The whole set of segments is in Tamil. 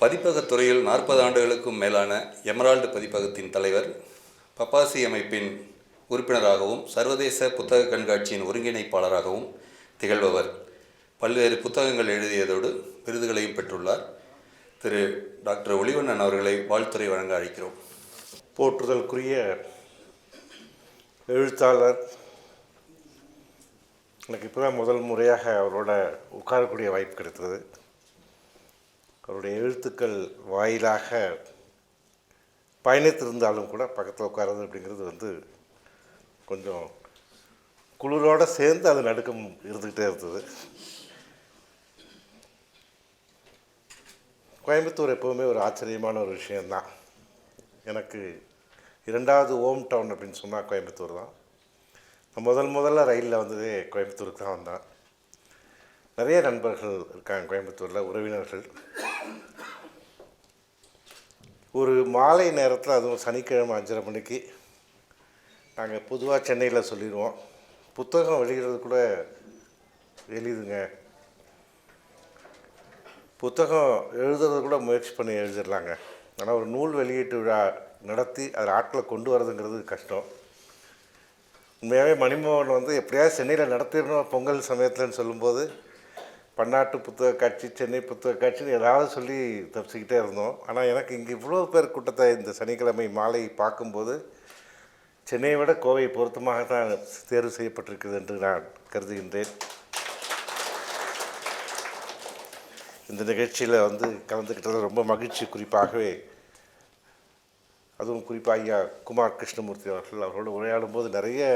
பதிப்பகத் துறையில் நாற்பது ஆண்டுகளுக்கும் மேலான எமரால்டு பதிப்பகத்தின் தலைவர் பப்பாசி அமைப்பின் உறுப்பினராகவும் சர்வதேச புத்தக கண்காட்சியின் ஒருங்கிணைப்பாளராகவும் திகழ்பவர். பல்வேறு புத்தகங்கள் எழுதியதோடு விருதுகளையும் பெற்றுள்ளார். திரு. டாக்டர் ஒளிவண்ணன் அவர்களை வாழ்த்துறை வழங்க அழைக்கிறோம். போற்றுதலுக்குரிய எழுத்தாளர் எனக்கு இப்போ தான் முதல் முறையாக அவரோட உட்காரக்கூடிய வாய்ப்பு கிடைத்தது. அவருடைய எழுத்துக்கள் வாயிலாக பயணித்திருந்தாலும் கூட பக்கத்தில் உட்காரது அப்படிங்கிறது வந்து கொஞ்சம் குளிரோடு சேர்ந்து அது நடுக்கம் இருந்துக்கிட்டே இருந்தது. கோயம்புத்தூர் எப்போவுமே ஒரு ஆச்சரியமான ஒரு விஷயந்தான் எனக்கு இரண்டாவது ஓம் டவுன் அப்படின்னு சொன்னால் கோயம்புத்தூர் தான். நான் முதல் முதல்ல ரயிலில் வந்ததே கோயம்புத்தூருக்கு தான் வந்தேன். நிறைய நண்பர்கள் இருக்காங்க கோயம்புத்தூரில் உறவினர்கள். ஒரு மாலை நேரத்தில் அதுவும் சனிக்கிழமை அஞ்சரை மணிக்கு நாங்கள் பொதுவாக சென்னையில் சொல்லிடுவோம். புத்தகம் வெளியிடுறது கூட எளிதுங்க. புத்தகம் எழுதுறது கூட முயற்சி பண்ணி எழுதிடலாங்க. ஆனால் ஒரு நூல் வெளியீட்டு விழா நடத்தி அதில் ஆட்களை கொண்டு வரதுங்கிறது கஷ்டம். உண்மையாகவே மணிமோகன் வந்து எப்படியாவது சென்னையில் நடத்திடணும் பொங்கல் சமயத்தில்னு சொல்லும்போது பன்னாட்டு புத்தக காட்சி சென்னை புத்தக காட்சின்னு ஏதாவது சொல்லி தப்பிச்சுக்கிட்டே இருந்தோம். ஆனால் எனக்கு இங்கே இவ்வளோ பேர் கூட்டத்தை இந்த சனிக்கிழமை மாலை பார்க்கும்போது சென்னையை விட கோவை பொருத்தமாக தான் தேர்வு செய்யப்பட்டிருக்கிறது என்று நான் கருதுகின்றேன். இந்த நிகழ்ச்சியில் வந்து கலந்துக்கிட்டது ரொம்ப மகிழ்ச்சி. குறிப்பாகவே அதுவும் குறிப்பாக ஐயா குமார் கிருஷ்ணமூர்த்தி அவர்கள் அவரோடு உரையாடும் போது நிறைய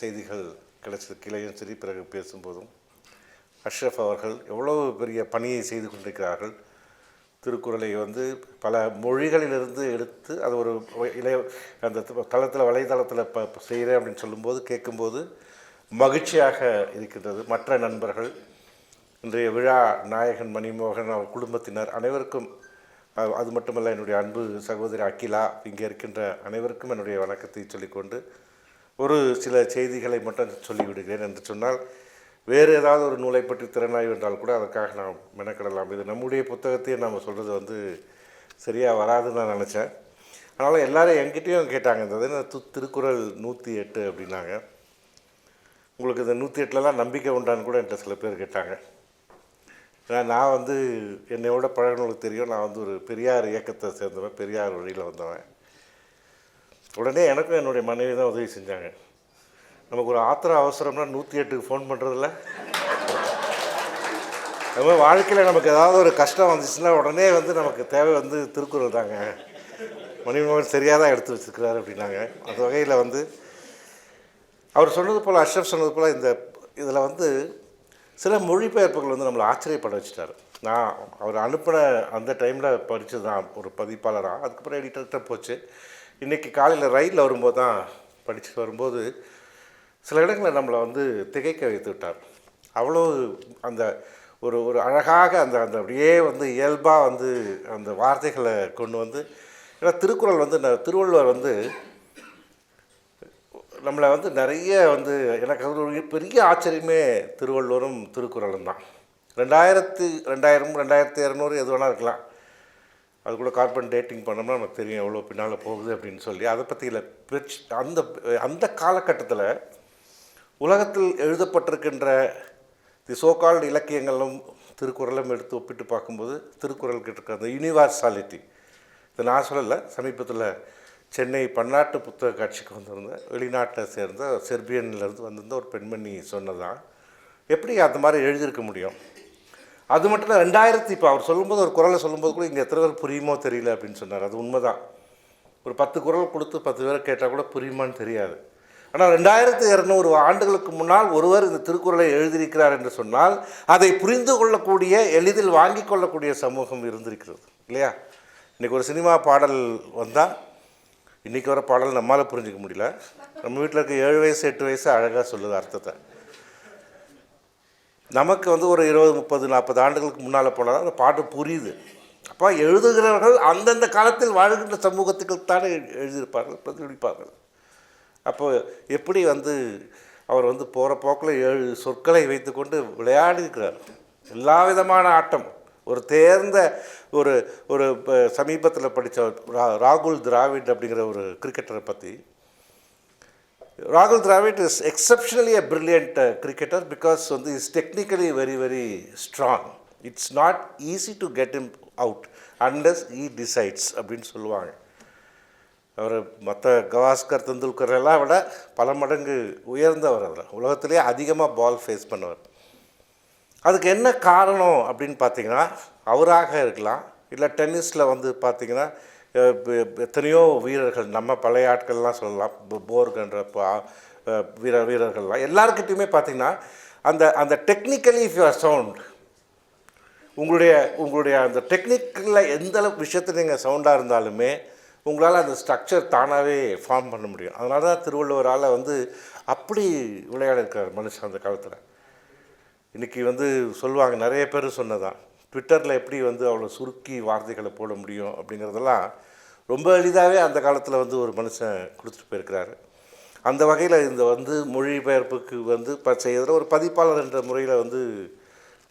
செய்திகள் கிடைச்சது. கிளையும் சரி பிறகு பேசும்போதும். அஷ்ரஃப் அவர்கள் எவ்வளவு பெரிய பணியை செய்து கொண்டிருக்கிறார்கள். திருக்குறளை வந்து பல மொழிகளிலிருந்து எடுத்து அது ஒரு இளைய அந்த தளத்தில் வலைதளத்தில் ப செய்கிறேன் அப்படின்னு சொல்லும்போது கேட்கும்போது மகிழ்ச்சியாக இருக்கின்றது. மற்ற நண்பர்கள் இன்றைய விழா நாயகன் மணிமோகன் அவர் குடும்பத்தினர் அனைவருக்கும் அது மட்டுமல்ல என்னுடைய அன்பு சகோதரி அகிலா இங்கே இருக்கின்ற அனைவருக்கும் என்னுடைய வணக்கத்தை சொல்லிக்கொண்டு ஒரு சில செய்திகளை மட்டும் சொல்லிவிடுகிறேன் என்று சொன்னால் வேறு ஏதாவது ஒரு நூலை பற்றி திறனாய்வு என்றால் கூட அதற்காக நாம் மெனக்கிடலாம். இது நம்முடைய புத்தகத்தையே நாம் சொல்கிறது வந்து சரியாக வராதுன்னு நான் நினச்சேன். அதனால் எல்லாரும் என்கிட்டயும் கேட்டாங்க இந்த இது து திருக்குறள் நூற்றி எட்டு அப்படின்னாங்க. உங்களுக்கு இந்த நூற்றி எட்டுலலாம் நம்பிக்கை உண்டான்னு கூட என்கிட்ட சில பேர் கேட்டாங்க. ஏன்னா நான் வந்து என்னையோட பழகினவங்களுக்கு தெரியும் நான் வந்து ஒரு பெரியார் இயக்கத்தை சேர்ந்தவன் பெரியார் வழியில் வந்தவன். உடனே எனக்கும் என்னுடைய மனைவி தான் உதவி செஞ்சாங்க. நமக்கு ஒரு ஆத்திர அவசரம்னா நூற்றி எட்டுக்கு ஃபோன் பண்ணுறதில்ல அது மாதிரி வாழ்க்கையில் நமக்கு ஏதாவது ஒரு கஷ்டம் வந்துச்சுன்னா உடனே வந்து நமக்கு தேவை வந்து திருக்குறள் தாங்க. மணிமோகன் சரியாக தான் எடுத்து வச்சுருக்கிறாரு அப்படின்னாங்க. அந்த வகையில் வந்து அவர் சொன்னது போல் அஷ்ரஃப் சொன்னது போல் இந்த இதில் வந்து சில மொழிபெயர்ப்புகள் வந்து நம்மளை ஆச்சரியப்பட வச்சுட்டாரு. நான் அவர் அனுப்பின அந்த டைமில் படித்தது தான் ஒரு பதிப்பாளராக அதுக்கப்புறம் எடிட்டர்கிட்ட போச்சு. இன்றைக்கி காலையில் ரயிலில் வரும்போது தான் படிச்சுட்டு வரும்போது சில இடங்களில் நம்மளை வந்து திகைக்க வைத்து விட்டார். அவ்வளோ அந்த ஒரு ஒரு அழகாக அந்த அந்த அப்படியே வந்து இயல்பாக வந்து அந்த வார்த்தைகளை கொண்டு வந்து ஏன்னா திருக்குறள் வந்து திருவள்ளுவர் வந்து நம்மளை வந்து நிறைய வந்து எனக்கு அது ஒரு பெரிய ஆச்சரியமே திருவள்ளுவரும் திருக்குறளும் தான். ரெண்டாயிரத்து ரெண்டாயிரம் ரெண்டாயிரத்தி இரநூறு எது வேணால் இருக்கலாம். அதுக்குள்ளே கூட கார்பன் டேட்டிங் பண்ணோம்னா நமக்கு தெரியும் எவ்வளோ பின்னால் போகுது அப்படின்னு சொல்லி. அதை பற்றியில் பிரச் அந்த அந்த காலகட்டத்தில் உலகத்தில் எழுதப்பட்டிருக்கின்ற தி சோகால்டு இலக்கியங்களும் திருக்குறளும் எடுத்து ஒப்பிட்டு பார்க்கும்போது திருக்குறள் இருக்கிற அந்த யூனிவர்சாலிட்டி இதை நான் சொல்லலை சமீபத்தில் சென்னை பன்னாட்டு புத்தக காட்சிக்கு வந்திருந்தேன் வெளிநாட்டை சேர்ந்த செர்பியன்லேருந்து வந்திருந்த ஒரு பெண்மணி சொன்னதான் எப்படி அந்த மாதிரி எழுதியிருக்க முடியும்? அது மட்டும் இல்லை ரெண்டாயிரத்தி இப்போ அவர் சொல்லும்போது ஒரு குரலை சொல்லும்போது கூட இங்கே எத்தனை பேர் புரியுமோ தெரியல அப்படின்னு சொன்னார். அது உண்மைதான். ஒரு பத்து குரல் கொடுத்து பத்து பேரை கேட்டால் கூட புரியுமான்னு தெரியாது. ஆனால் ரெண்டாயிரத்து இரநூறு ஆண்டுகளுக்கு முன்னால் ஒருவர் இந்த திருக்குறளை எழுதியிருக்கிறார் என்று சொன்னால் அதை புரிந்து கொள்ளக்கூடிய எளிதில் வாங்கி கொள்ளக்கூடிய சமூகம் இருந்திருக்கிறது இல்லையா? இன்றைக்கி ஒரு சினிமா பாடல் வந்தால் இன்றைக்கி வர பாடல் நம்மளால் புரிஞ்சிக்க முடியல. நம்ம வீட்டில் இருக்க ஏழு வயசு எட்டு வயசு அழகாக சொல்லுது அர்த்தத்தை. நமக்கு வந்து ஒரு இருபது முப்பது நாற்பது ஆண்டுகளுக்கு முன்னால் போனால் அந்த பாட்டு புரியுது. அப்போ எழுதுகிறவர்கள் அந்தந்த காலத்தில் வாழ்கின்ற சமூகத்துக்கு தானே எழுதியிருப்பார்கள் பிரதிபலிப்பார்கள். அப்போ எப்படி வந்து அவர் வந்து போகிற போக்கில் ஏழு சொற்களை வைத்துக்கொண்டு விளையாடி இருக்கிறார் எல்லா விதமான ஆட்டம். ஒரு தேர்ந்த ஒரு ஒரு சமீபத்தில் படித்த ராகுல் திராவிட் அப்படிங்கிற ஒரு கிரிக்கெட்டரை பற்றி ராகுல் Dravid is exceptionally a brilliant cricketer because வந்து is technically very very strong it's not easy to get him out unless he decides அப்படின்னு சொல்லுவாங்க. அவர் மற்ற கவாஸ்கர் தெண்டுல்கர் எல்லாம் விட பல மடங்கு உயர்ந்தவர் அவர். உலகத்திலே அதிகமாக பால் ஃபேஸ் பண்ணவர். அதுக்கு என்ன காரணம் அப்படின்னு பார்த்தீங்கன்னா அவராக இருக்கலாம். இல்லை டென்னிஸில் வந்து பார்த்தீங்கன்னா எத்தனையோ வீரர்கள் நம்ம பழைய ஆட்கள்லாம் சொல்லலாம். போர்கன்ற பா- வீர வீரர்கள்லாம். எல்லாருக்கிட்டையுமே பார்த்தீங்கன்னா அந்த அந்த டெக்னிக்கலி இஃப் யூஆர் சவுண்ட் உங்களுடைய உங்களுடைய அந்த டெக்னிக்கில் எந்த அளவுக்கு விஷயத்தில் நீங்கள் சவுண்டாக இருந்தாலுமே உங்களால் அந்த ஸ்ட்ரக்சர் தானாகவே ஃபார்ம் பண்ண முடியும். அதனால தான் திருவள்ளுவரால் வந்து அப்படி விளையாட இருக்கார் மனுஷன் அந்த காலத்தில். இன்றைக்கி வந்து சொல்லுவாங்க நிறைய பேர் சொன்னதான் ட்விட்டரில் எப்படி வந்து அவ்வளோ சுருக்கி வார்த்தைகளை போட முடியும் அப்படிங்கிறதெல்லாம் ரொம்ப எளிதாகவே அந்த காலத்தில் வந்து ஒரு மனுஷன் கொடுத்துட்டு போயிருக்கிறாரு. அந்த வகையில் இந்த வந்து மொழிபெயர்ப்புக்கு வந்து இப்போ செய்யறதுல ஒரு பதிப்பாளர் என்ற முறையில் வந்து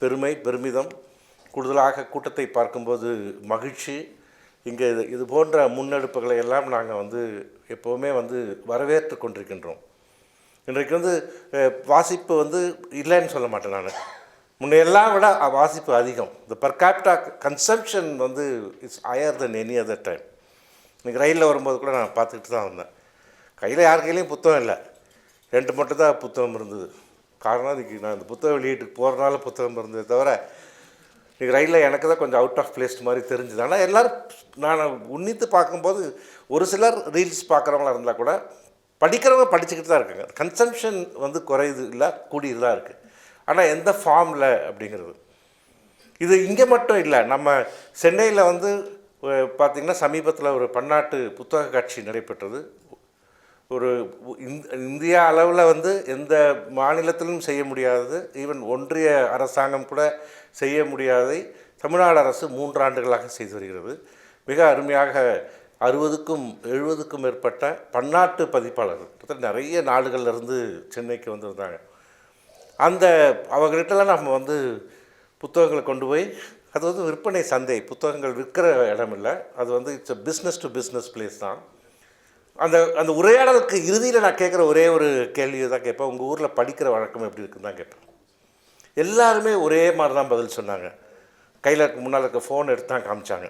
பெருமை பெருமிதம் கூடுதலாக கூட்டத்தை பார்க்கும்போது மகிழ்ச்சி இங்கே இது இது போன்ற முன்னெடுப்புகளை எல்லாம் நாங்கள் வந்து எப்போவுமே வந்து வரவேற்று கொண்டிருக்கின்றோம். இன்றைக்கு வந்து வாசிப்பு வந்து இல்லைன்னு சொல்ல மாட்டேன் நான். முன்னையெல்லாம் விட வாசிப்பு அதிகம். இந்த பர் கேப்டா கன்சம்ஷன் வந்து it's higher than any other time இன்றைக்கி ரயிலில் வரும்போது கூட நான் பார்த்துக்கிட்டு தான் வந்தேன். கையில் யார் கையிலையும் புத்தகம் இல்லை. ரெண்டு மட்டும் தான் புத்தகம் இருந்தது. காரணம் அதுக்கு நான் இந்த புத்தகம் வெளியீட்டுக்கு போகிறனால புத்தகம் இருந்ததே தவிர இன்றைக்கி ரயிலில் எனக்கு தான் கொஞ்சம் அவுட் ஆஃப் பிளேஸ்ட் மாதிரி தெரிஞ்சுது. ஆனால் எல்லோரும் நான் உன்னித்து பார்க்கும்போது ஒரு சிலர் ரீல்ஸ் பார்க்குறவங்களா இருந்தால் கூட படிக்கிறவங்க படிச்சுக்கிட்டு தான் இருக்காங்க. கன்சம்ஷன் வந்து குறையுது இல்லை கூடியது தான் இருக்குது ஆனால் எந்த ஃபார்மில் அப்படிங்கிறது? இது இங்கே மட்டும் இல்லை நம்ம சென்னையில் வந்து பார்த்திங்கன்னா சமீபத்தில் ஒரு பன்னாட்டு புத்தக காட்சி நடைபெற்றது. ஒரு இந்த- இந்தியா அளவில் வந்து எந்த மாநிலத்திலும் செய்ய முடியாதது ஈவன் ஒன்றிய அரசாங்கம் கூட செய்ய முடியாததை தமிழ்நாடு அரசு மூன்றாண்டுகளாக செய்து வருகிறது. மிக அருமையாக அறுபதுக்கும் எழுபதுக்கும் மேற்பட்ட பன்னாட்டு பதிப்பாளர்கள் கிட்டத்தட்ட நிறைய நாடுகள்லேருந்து சென்னைக்கு வந்திருந்தாங்க. அந்த அவங்ககிட்டலாம் நம்ம வந்து புத்தகங்களை கொண்டு போய் அது வந்து விற்பனை சந்தை புத்தகங்கள் விற்கிற இடம் இல்லை அது வந்து it's a business to business place தான். அந்த அந்த உரையாடலுக்கு இறுதியில் நான் கேட்குற ஒரே ஒரு கேள்வி தான் கேட்பேன். உங்கள் ஊரில் படிக்கிற வழக்கம் எப்படி இருக்குன்னு தான் கேட்பேன். எல்லாருமே ஒரே மாதிரி தான் பதில் சொன்னாங்க. கையில் முன்னால் இருக்க ஃபோன் எடுத்து தான் காமிச்சாங்க.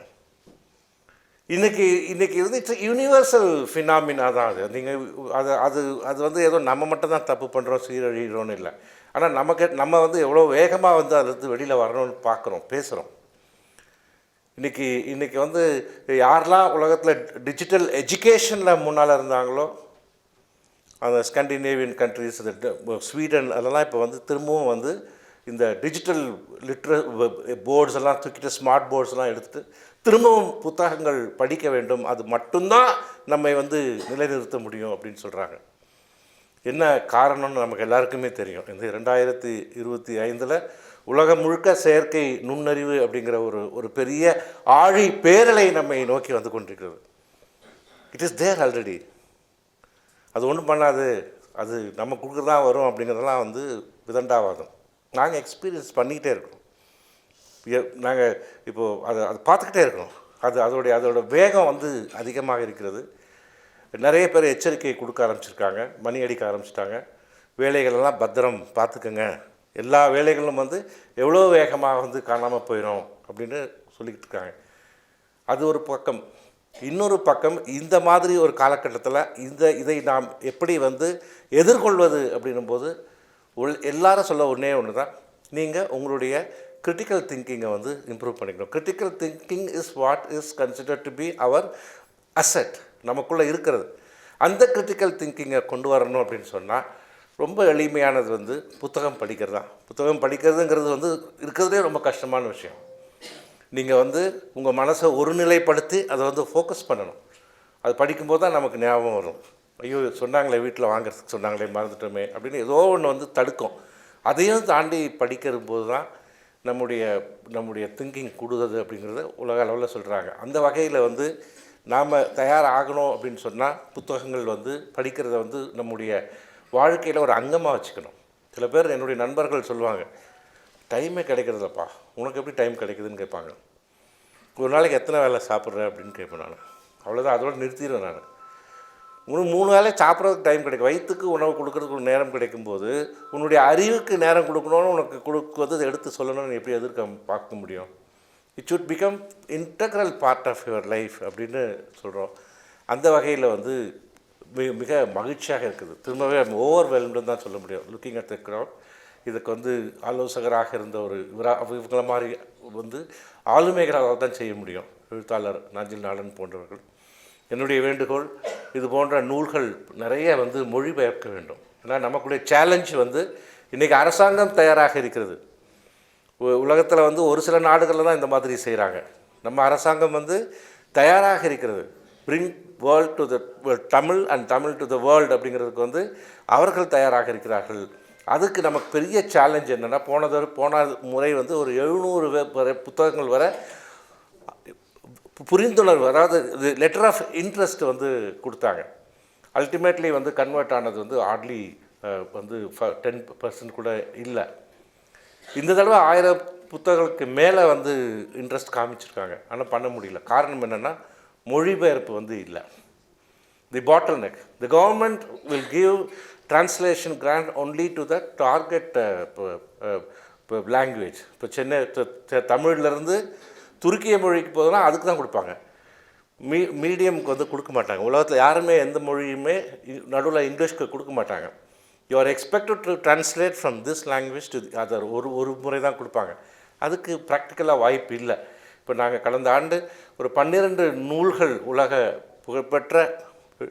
இன்றைக்கி இன்றைக்கி வந்து இட்ஸ் யூனிவர்சல் ஃபினாமினா தான் அது. நீங்கள் அது அது அது வந்து ஏதோ நம்ம மட்டும் தான் தப்பு பண்ணுறோம் சீரழிகிறோன்னு இல்லை. ஆனால் நமக்கு நம்ம வந்து எவ்வளோ வேகமாக வந்து அதுலேருந்து வெளியில் வரணும்னு பார்க்குறோம் பேசுகிறோம் இன்றைக்கி இன்றைக்கி வந்து யாரெல்லாம் உலகத்தில் டிஜிட்டல் எஜுகேஷனில் முன்னால் இருந்தாங்களோ அந்த ஸ்கண்டினேவியன் கண்ட்ரிஸ் இந்த ட- ஸ்வீடன் அதெல்லாம் இப்போ வந்து திரும்பவும் வந்து இந்த டிஜிட்டல் லிட்ர போர்ட்ஸ் எல்லாம் தூக்கிட்டு ஸ்மார்ட் போர்ட்ஸ்லாம் எடுத்துட்டு திரும்பவும் புத்தகங்கள் படிக்க வேண்டும். அது மட்டும்தான் நம்மை வந்து நிலைநிறுத்த முடியும் அப்படின்னு சொல்கிறாங்க என்ன காரணம்னு நமக்கு எல்லாருக்குமே தெரியும். இந்த ரெண்டாயிரத்தி இருபத்தி ஐந்தில் உலகம் முழுக்க செயற்கை நுண்ணறிவு அப்படிங்கிற ஒரு ஒரு பெரிய ஆழி பேரலை நம்மை நோக்கி வந்து கொண்டிருக்கிறது. இட் இஸ் தேர் ஆல்ரெடி அது ஒன்றும் பண்ணாது. அது நம்ம கொடுக்குறது தான் வரும் அப்படிங்கிறதெல்லாம் வந்து விதண்டாவாதம் நாங்கள் எக்ஸ்பீரியன்ஸ் பண்ணிக்கிட்டே இருக்கோம். நாங்கள் இப்போது அதை அதை பார்த்துக்கிட்டே இருக்கோம். அது அதோடைய அதோட வேகம் வந்து அதிகமாக இருக்கிறது. நிறைய பேர் எச்சரிக்கை கொடுக்க ஆரம்பிச்சிருக்காங்க. மணி அடிக்க ஆரம்பிச்சிட்டாங்க. வேலைகளெல்லாம் பத்திரம் பார்த்துக்கங்க. எல்லா வேலைகளும் வந்து எவ்வளோ வேகமாக வந்து காணாமல் போயிடும் அப்படின்னு சொல்லிக்கிட்டு இருக்காங்க. அது ஒரு பக்கம். இன்னொரு பக்கம் இந்த மாதிரி ஒரு காலகட்டத்தில் இந்த இதை நாம் எப்படி வந்து எதிர்கொள்வது அப்படின்னும் போது உள் எல்லாரும் சொல்ல ஒன்றே ஒன்று தான். நீங்கள் உங்களுடைய கிரிட்டிக்கல் திங்கிங்கை வந்து இம்ப்ரூவ் பண்ணிக்கணும். Critical thinking is what is consider to be our asset நமக்குள்ளே இருக்கிறது. அந்த கிரிட்டிக்கல் திங்கிங்கை கொண்டு வரணும் அப்படின்னு சொன்னால் ரொம்ப எளிமையானது வந்து புத்தகம் படிக்கிறது? தான் புத்தகம் படிக்கிறதுங்கிறது வந்து இருக்கிறதுலே ரொம்ப கஷ்டமான விஷயம். நீங்கள் வந்து உங்கள் மனசை ஒருநிலைப்படுத்தி அதை வந்து ஃபோக்கஸ் பண்ணணும். அது படிக்கும்போது தான் நமக்கு ஞாபகம் வரும். ஐயோ சொன்னாங்களே வீட்டில் வாங்குறதுக்கு சொன்னாங்களே மறந்துட்டோமே அப்படின்னு ஏதோ ஒன்று வந்து தடுக்கும். அதையும் தாண்டி படிக்கிற போது தான் நம்முடைய நம்முடைய திங்கிங் கூடுதது அப்படிங்கிறத உலக அளவில் சொல்கிறாங்க அந்த வகையில் வந்து நாம் தயாராகணும் அப்படின்னு சொன்னால் புத்தகங்கள் வந்து படிக்கிறத வந்து நம்முடைய வாழ்க்கையில் ஒரு அங்கமாக வச்சுக்கணும். சில பேர் என்னுடைய நண்பர்கள் சொல்லுவாங்க டைமே கிடைக்கிறதில்லப்பா. உனக்கு எப்படி டைம் கிடைக்குதுன்னு கேட்பாங்க. ஒரு நாளைக்கு எத்தனை வேலை சாப்பிட்ற? அப்படின்னு கேட்பேன் நான். அவ்வளோதான் அதோட நிறுத்திடுவேன் நான். உனக்கு மூணு வேலை சாப்பிட்றதுக்கு டைம் கிடைக்கும். வயிற்றுக்கு உணவு கொடுக்கறதுக்கு ஒரு நேரம் கிடைக்கும்போது உன்னுடைய அறிவுக்கு நேரம் கொடுக்கணும்னு உனக்கு கொடுக்குவது எடுத்து சொல்லணும்னு எப்படி எதிர்க்க பார்க்க முடியும்? It should become integral part of your life அப்படின்னு சொல்கிறோம் அந்த வகையில் வந்து மிக மிக மகிழ்ச்சியாக இருக்குது. திரும்பவே ஓவர் தான் சொல்ல முடியும். லுக்கிங் அட் த க்ரௌட் இதுக்கு வந்து ஆலோசகராக இருந்த ஒரு இவரா இவங்கள மாதிரி வந்து ஆளுமைகளால் தான் செய்ய முடியும். எழுத்தாளர் நாஞ்சில் நாடன் போன்றவர்கள். என்னுடைய வேண்டுகோள் இது போன்ற நூல்கள் நிறைய வந்து மொழிபெயர்க்க வேண்டும். ஏன்னா நமக்குடைய சேலஞ்ச் வந்து இன்றைக்கி அரசாங்கம் தயாராக இருக்கிறது. உலகத்தில் வந்து ஒரு சில நாடுகளில் தான் இந்த மாதிரி செய்கிறாங்க நம்ம அரசாங்கம் வந்து தயாராக இருக்கிறது. Bring world to the Tamil and Tamil to the world அப்படிங்கிறதுக்கு வந்து அவர்கள் தயாராக இருக்கிறார்கள். அதுக்கு நமக்கு பெரிய சேலஞ்ச் என்னென்னா போனது போன முறை வந்து ஒரு எழுநூறு வரை புத்தகங்கள் வர புரிந்துணர்வு அதாவது இது லெட்டர் ஆஃப் இன்ட்ரெஸ்ட் வந்து கொடுத்தாங்க. அல்டிமேட்லி வந்து கன்வெர்ட் ஆனது வந்து ஹார்ட்லி வந்து டென் பர்சன்ட் கூட இல்லை. இந்த தடவை ஆயிரம் புத்தகங்களுக்கு மேலே வந்து இன்ட்ரெஸ்ட் காமிச்சிருக்காங்க. ஆனால் பண்ண முடியல. காரணம் என்னென்னா மொழிபெயர்ப்பு வந்து இல்லை. The bottle neck the government will give translation grant only to the target இப்போ லாங்குவேஜ் இப்போ சென்னை த- தமிழ்லேருந்து துருக்கிய மொழிக்கு போதுனா அதுக்கு தான் கொடுப்பாங்க. மீ மீடியமுக்கு வந்து கொடுக்க மாட்டாங்க. உலகத்தில் யாருமே எந்த மொழியுமே நடுவில் இங்கிலீஷ்க்கு கொடுக்க மாட்டாங்க. You are expected to translate from this language to other ஒரு ஒரு முறை தான் கொடுப்பாங்க. அதுக்கு ப்ராக்டிக்கலாக வாய்ப்பு இல்லை. இப்போ நாங்கள் கடந்த ஆண்டு ஒரு பன்னிரண்டு நூல்கள் உலக புகழ்பெற்ற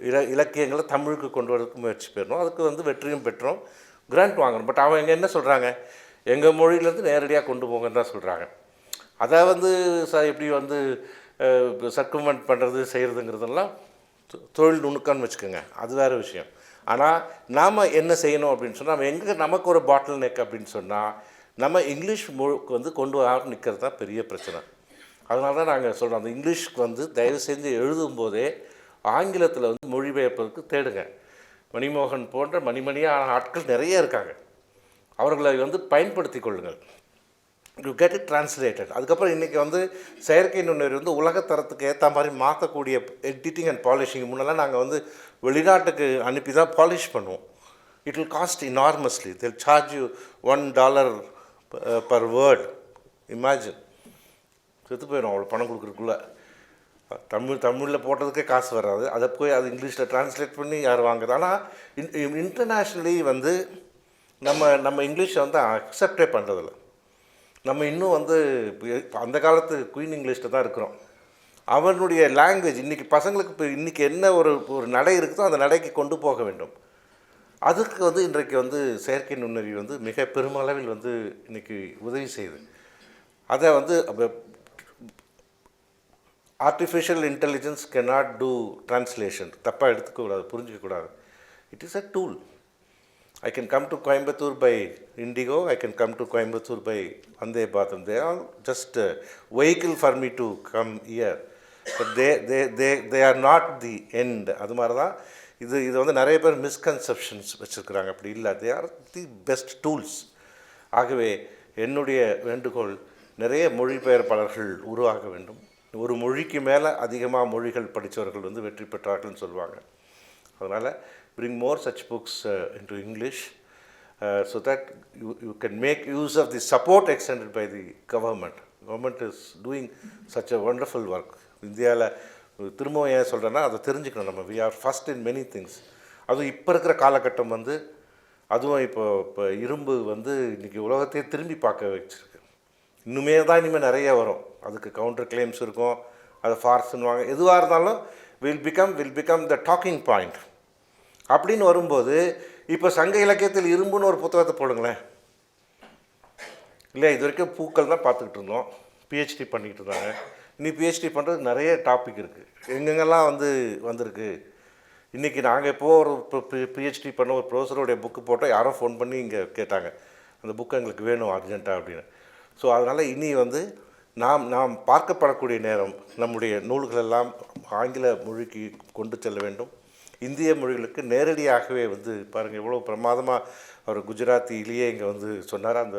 இல இலக்கியங்களை தமிழுக்கு கொண்டு வரதுக்கு முயற்சி பெறணும். அதுக்கு வந்து வெற்றியும் பெற்றோம் கிராண்ட் வாங்கணும். பட் அவங்க என்ன சொல்கிறாங்க எங்கள் மொழியிலேருந்து நேரடியாக கொண்டு போங்கன்னு தான் சொல்கிறாங்க அதை வந்து சார் எப்படி வந்து சர்க்குமெண்ட் பண்ணுறது செய்கிறதுங்கிறதெல்லாம் தொ- தொழில் நுணுக்கம்னு வச்சுக்கோங்க. அது வேறு விஷயம். ஆனால் நாம் என்ன செய்யணும் அப்படின்னு சொன்னால் நம்ம எங்கே நமக்கு ஒரு பாட்டில் நெக் அப்படின்னு சொன்னால் நம்ம இங்கிலீஷ் மொழிக்கு வந்து கொண்டு வர நிற்கிறது தான் பெரிய பிரச்சனை. அதனால தான் நாங்கள் சொல்கிறோம் அந்த இங்கிலீஷ்க்கு வந்து தயவு செஞ்சு எழுதும்போதே ஆங்கிலத்தில் வந்து மொழிபெயர்ப்பதற்கு தேடுங்க. மணிமோகன் போன்ற மணிமணியான ஆட்கள் நிறைய இருக்காங்க. அவர்களை வந்து பயன்படுத்தி கொள்ளுங்கள். யூ கெட் இட் டிரான்ஸ்லேட்டட் அதுக்கப்புறம் இன்றைக்கி வந்து செயற்கை நுண்ணறிவு வந்து உலகத்தரத்துக்கு ஏற்ற மாதிரி மாற்றக்கூடிய எடிட்டிங் அண்ட் பாலிஷிங் முன்னெல்லாம் நாங்கள் வந்து வெளிநாட்டுக்கு அனுப்பி தான் பாலிஷ் பண்ணுவோம். It will cost enormously they'll charge you one dollar per word imagine செத்து போயிடும் அவ்வளோ பணம் கொடுக்குறதுக்குள்ளே. தமிழ் தமிழில் போட்டதுக்கே காசு வராது. அதை போய் அது இங்கிலீஷில் டிரான்ஸ்லேட் பண்ணி யார் வாங்குறது? ஆனால் இன் இன்டர்நேஷ்னலி வந்து நம்ம நம்ம இங்கிலீஷை வந்து அக்செப்டே பண்ணுறதில்ல நம்ம இன்னும் வந்து அந்த காலத்து குயின் இங்கிலீஷில் தான் இருக்கிறோம். அவனுடைய லாங்குவேஜ் இன்றைக்கி பசங்களுக்கு இப்போ இன்றைக்கி என்ன ஒரு ஒரு நடை இருக்குதோ அந்த நடைக்கு கொண்டு போக வேண்டும். அதுக்கு வந்து இன்றைக்கு வந்து செயற்கை நுண்ணறிவு வந்து மிக பெருமளவில் வந்து இன்றைக்கி உதவி செய்யுது. அதை வந்து artificial intelligence cannot do translation தப்பாக எடுத்துக்கக்கூடாது புரிஞ்சிக்கக்கூடாது it is a tool I can come to Coimbatore by IndiGo I can come to Coimbatore by Vande Bhatam. They are just vehicle for me to come here but they they they they are not the end அது மாதிரி தான் இது இது வந்து நிறைய பேர் மிஸ்கன்செப்ஷன்ஸ் வச்சுருக்குறாங்க. அப்படி இல்லை. They are the best tools ஆகவே என்னுடைய வேண்டுகோள் நிறைய மொழிபெயர்ப்பாளர்கள் உருவாக வேண்டும். ஒரு மொழிக்கு மேலே அதிகமாக மொழிகள் படித்தவர்கள் வந்து வெற்றி பெற்றார்கள்னு சொல்லுவாங்க. அதனால் bring more such books uh, English so that so you can make use make the support extended by the government government is doing such a such work இந்தியாவில் திரும்பவும் ஏன் சொல்கிறேன்னா அதை தெரிஞ்சுக்கணும் நம்ம. We are first in many things அதுவும் இப்போ இருக்கிற காலகட்டம் வந்து அதுவும் இப்போ இப்போ இரும்பு வந்து இன்றைக்கி உலகத்தையே திரும்பி பார்க்க வச்சுருக்கு. இன்னுமே தான் இனிமேல் நிறைய வரும். அதுக்கு கவுண்டர் கிளைம்ஸ் இருக்கும். அது ஃபார்ஸ்ன்னுவாங்க எதுவாக இருந்தாலும் will become will become the talking point அப்படின்னு வரும்போது இப்போ சங்க இலக்கியத்தில் இரும்புன்னு ஒரு புத்தகத்தை போடுங்களேன். இல்லை இது வரைக்கும் பூக்கள் தான் பார்த்துக்கிட்டு இருந்தோம். பிஹெச்டி பண்ணிக்கிட்டு இருந்தாங்க. இனி பிஹெச்டி பண்ணுறது நிறைய டாபிக் இருக்குது எங்கெங்கெல்லாம் வந்து வந்திருக்கு? இன்றைக்கி நாங்கள் இப்போ ஒரு பிஹெச்டி பண்ண ஒரு ப்ரொஃபஸருடைய புக்கு போட்டோம். யாரோ ஃபோன் பண்ணி இங்கே கேட்டாங்க. அந்த புக்கு எங்களுக்கு வேணும் அர்ஜென்ட்டாக அப்படின்னு. ஸோ அதனால் இனி வந்து நாம் நாம் பார்க்கப்படக்கூடிய நேரம் நம்முடைய நூல்களெல்லாம் ஆங்கில மொழிக்கு கொண்டு செல்ல வேண்டும். இந்திய மொழிகளுக்கு நேரடியாகவே வந்து பாருங்கள் எவ்வளோ பிரமாதமாக அவர் குஜராத்திலேயே இங்கே வந்து சொன்னார்? அந்த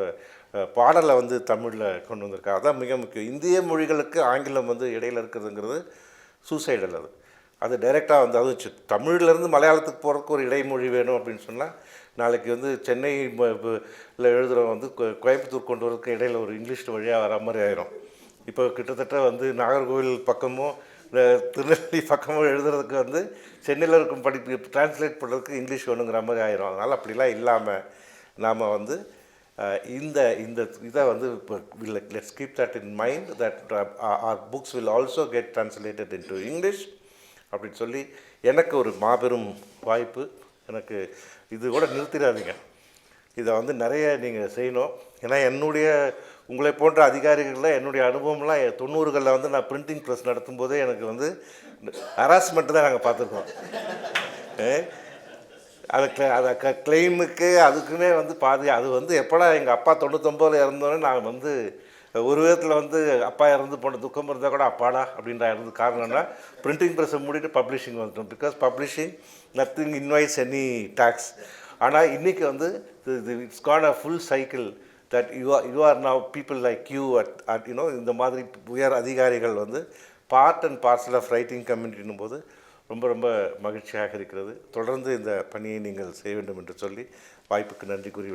பாடலை வந்து தமிழில் கொண்டு வந்திருக்காரு. அதான் மிக முக்கியம். இந்திய மொழிகளுக்கு ஆங்கிலம் வந்து இடையில் இருக்கிறதுங்கிறது சூசைடல் அது. அது டைரெக்டாக வந்து அதுவும் தமிழ்லேருந்து மலையாளத்துக்கு போகிறதுக்கு ஒரு இடைமொழி வேணும் அப்படின்னு சொன்னால் நாளைக்கு வந்து சென்னை இல்லை எழுதுகிறவங்க வந்து கோ- கோயம்புத்தூர் கொண்டு வரதுக்கு இடையில ஒரு இங்கிலீஷ் வழியாக வர மாதிரி ஆயிரும். இப்போ கிட்டத்தட்ட வந்து நாகர்கோவில் பக்கமும் திருநெல்வேலி பக்கமும் எழுதுறதுக்கு வந்து சென்னையில் இருக்கும் படிப்பு டிரான்ஸ்லேட் பண்ணுறதுக்கு இங்கிலீஷ் வேணுங்கிற மாதிரி ஆயிரும். அதனால் அப்படிலாம் இல்லாமல் நாம் வந்து இந்த இந்த இதை வந்து இப்போ let's keep that in mind that our books will also get translated into English அப்படின்னு சொல்லி எனக்கு ஒரு மாபெரும் வாய்ப்பு. எனக்கு இது கூட நிறுத்திடாதீங்க. இதை வந்து நிறைய நீங்கள் செய்யணும். ஏன்னா என்னுடைய உங்களை போன்ற அதிகாரிகளில் என்னுடைய அனுபவம்லாம் தொண்ணூறுகளில் வந்து நான் பிரிண்டிங் ப்ரெஸ் நடத்தும் போதே எனக்கு வந்து ஹராஸ்மெண்ட்டு தான் நாங்கள் பார்த்துருக்கோம். அதை க்ள- அதை க கிளைமுக்கு அதுக்குமே வந்து பாதி அது வந்து எப்படா எங்கள் அப்பா தொண்ணூத்தொம்போதில் இறந்தோன்னே நான் வந்து ஒரு விதத்தில் வந்து அப்பா இறந்து போன துக்கம் இருந்தால் கூட அப்பாடா அப்படின்ற இறந்து காரணம்னா பிரிண்டிங் ப்ரெஸ்ஸை மூடிட்டு பப்ளிஷிங் வந்துட்டோம். Because publishing nothing involves any tax ஆனால் இன்றைக்கி வந்து it's come a full cycle that you are you are now people like you at at you know இந்த மாதிரி உயர் அதிகாரிகள் வந்து part and parcel of writing கம்யூனிட்டினும் போது ரொம்ப ரொம்ப மகிழ்ச்சியாக இருக்கிறது. தொடர்ந்து இந்த பணியை நீங்கள் செய்ய வேண்டும் என்று சொல்லி வாய்ப்புக்கு நன்றி கூறி